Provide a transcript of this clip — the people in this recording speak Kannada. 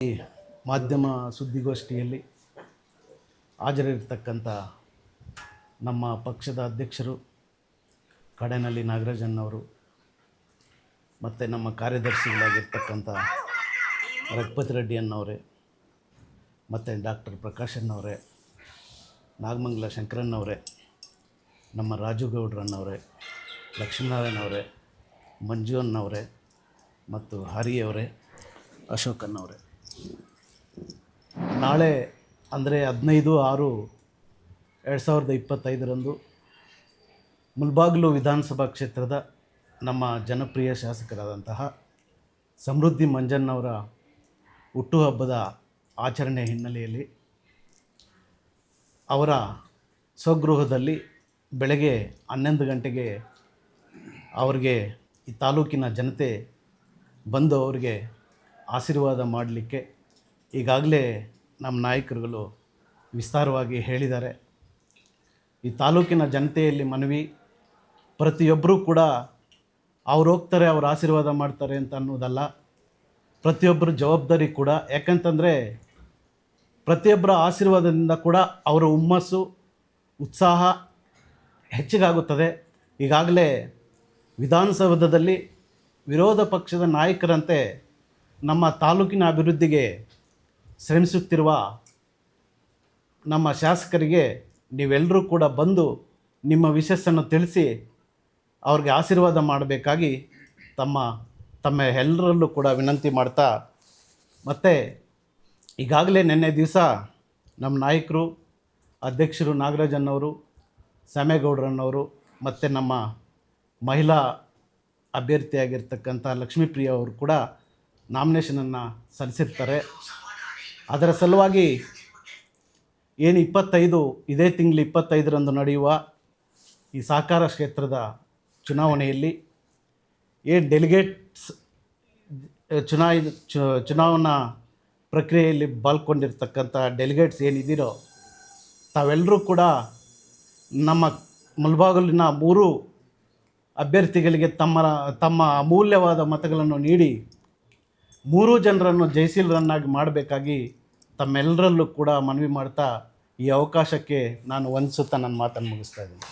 ಈ ಮಾಧ್ಯಮ ಸುದ್ದಿಗೋಷ್ಠಿಯಲ್ಲಿ ಹಾಜರಿರ್ತಕ್ಕಂಥ ನಮ್ಮ ಪಕ್ಷದ ಅಧ್ಯಕ್ಷರು ಕಡೆನಲ್ಲಿ ನಾಗರಾಜನ್ನವರು ಮತ್ತು ನಮ್ಮ ಕಾರ್ಯದರ್ಶಿಗಳಾಗಿರ್ತಕ್ಕಂಥ ರಘುಪತಿ ರೆಡ್ಡಿ ಅನ್ನೋರೆ, ಮತ್ತು ಡಾಕ್ಟರ್ ಪ್ರಕಾಶ್ ಅಣ್ಣವರೇ ನಾಗಮಂಗಲ ಶಂಕರನ್ನವರೇ ನಮ್ಮ ರಾಜು ಲಕ್ಷ್ಮೀನಾರಾಯಣ ಅವರೇ, ಮಂಜು ಅನ್ನವರೇ ಮತ್ತು ಹರಿಯವರೇ ಅಶೋಕ್ ಅನ್ನವರೇ ನಾಳೆ ಅಂದರೆ ಹದಿನೈದು ಆರು ಎರಡು ಸಾವಿರದ ಇಪ್ಪತ್ತೈದರಂದು ಮುಲ್ಬಾಗ್ಲು ವಿಧಾನಸಭಾ ಕ್ಷೇತ್ರದ ನಮ್ಮ ಜನಪ್ರಿಯ ಶಾಸಕರಾದಂತಹ ಸಮೃದ್ಧಿ ಮಂಜನ್ನವರ ಹುಟ್ಟುಹಬ್ಬದ ಆಚರಣೆ ಹಿನ್ನೆಲೆಯಲ್ಲಿ ಅವರ ಸ್ವಗೃಹದಲ್ಲಿ ಬೆಳಗ್ಗೆ ಹನ್ನೊಂದು ಗಂಟೆಗೆ ಅವರಿಗೆ ಈ ತಾಲೂಕಿನ ಜನತೆ ಬಂದು ಅವರಿಗೆ ಆಶೀರ್ವಾದ ಮಾಡಲಿಕ್ಕೆ ಈಗಾಗಲೇ ನಮ್ಮ ನಾಯಕರುಗಳು ವಿಸ್ತಾರವಾಗಿ ಹೇಳಿದ್ದಾರೆ. ಈ ತಾಲೂಕಿನ ಜನತೆಯಲ್ಲಿ ಮನವಿ, ಪ್ರತಿಯೊಬ್ಬರೂ ಕೂಡ ಅವ್ರು ಹೋಗ್ತಾರೆ, ಅವ್ರು ಆಶೀರ್ವಾದ ಮಾಡ್ತಾರೆ ಅಂತ ಅನ್ನೋದಲ್ಲ. ಪ್ರತಿಯೊಬ್ಬರ ಜವಾಬ್ದಾರಿ ಕೂಡ. ಯಾಕಂತಂದರೆ ಪ್ರತಿಯೊಬ್ಬರ ಆಶೀರ್ವಾದದಿಂದ ಕೂಡ ಅವರ ಹುಮ್ಮಸ್ಸು, ಉತ್ಸಾಹ ಹೆಚ್ಚಿಗಾಗುತ್ತದೆ. ಈಗಾಗಲೇ ವಿಧಾನಸೌಧದಲ್ಲಿ ವಿರೋಧ ಪಕ್ಷದ ನಾಯಕರಂತೆ ನಮ್ಮ ತಾಲೂಕಿನ ಅಭಿವೃದ್ಧಿಗೆ ಶ್ರಮಿಸುತ್ತಿರುವ ನಮ್ಮ ಶಾಸಕರಿಗೆ ನೀವೆಲ್ಲರೂ ಕೂಡ ಬಂದು ನಿಮ್ಮ ವಿಶಸ್ಸನ್ನು ತಿಳಿಸಿ ಅವ್ರಿಗೆ ಆಶೀರ್ವಾದ ಮಾಡಬೇಕಾಗಿ ತಮ್ಮ ತಮ್ಮ ಎಲ್ಲರಲ್ಲೂ ಕೂಡ ವಿನಂತಿ ಮಾಡ್ತಾ, ಮತ್ತು ಈಗಾಗಲೇ ನಿನ್ನೆ ದಿವಸ ನಮ್ಮ ನಾಯಕರು, ಅಧ್ಯಕ್ಷರು ನಾಗರಾಜನ್ನವರು ಸಾಮೇಗೌಡರನ್ನವರು ಮತ್ತು ನಮ್ಮ ಮಹಿಳಾ ಅಭ್ಯರ್ಥಿಯಾಗಿರ್ತಕ್ಕಂಥ ಲಕ್ಷ್ಮೀಪ್ರಿಯ ಅವರು ಕೂಡ ನಾಮಿನೇಷನನ್ನು ಸಲ್ಲಿಸಿರ್ತಾರೆ. ಅದರ ಸಲುವಾಗಿ ಏನು ಇಪ್ಪತ್ತೈದು, ಇದೇ ತಿಂಗಳು ಇಪ್ಪತ್ತೈದರಂದು ನಡೆಯುವ ಈ ಸಹಕಾರ ಕ್ಷೇತ್ರದ ಚುನಾವಣೆಯಲ್ಲಿ ಏನು ಡೆಲಿಗೇಟ್ಸ್ ಚುನಾಯಿ ಚುನಾವಣಾ ಪ್ರಕ್ರಿಯೆಯಲ್ಲಿ ಪಾಲ್ಗೊಂಡಿರ್ತಕ್ಕಂಥ ಡೆಲಿಗೇಟ್ಸ್ ಏನಿದ್ದೀರೋ ತಾವೆಲ್ಲರೂ ಕೂಡ ನಮ್ಮ ಮುಲ್ಬಾಗಲಿನ ಮೂರು ಅಭ್ಯರ್ಥಿಗಳಿಗೆ ತಮ್ಮ ತಮ್ಮ ಅಮೂಲ್ಯವಾದ ಮತಗಳನ್ನು ನೀಡಿ ಮೂರೂ ಜನರನ್ನು ಜಯಶೀಲರನ್ನಾಗಿ ಮಾಡಬೇಕಾಗಿ ತಮ್ಮೆಲ್ಲರಲ್ಲೂ ಕೂಡ ಮನವಿ ಮಾಡ್ತಾ ಈ ಅವಕಾಶಕ್ಕೆ ನಾನು ವಂದಿಸುತ್ತಾ ನನ್ನ ಮಾತನ್ನು ಮುಗಿಸ್ತಾ ಇದ್ದೀನಿ.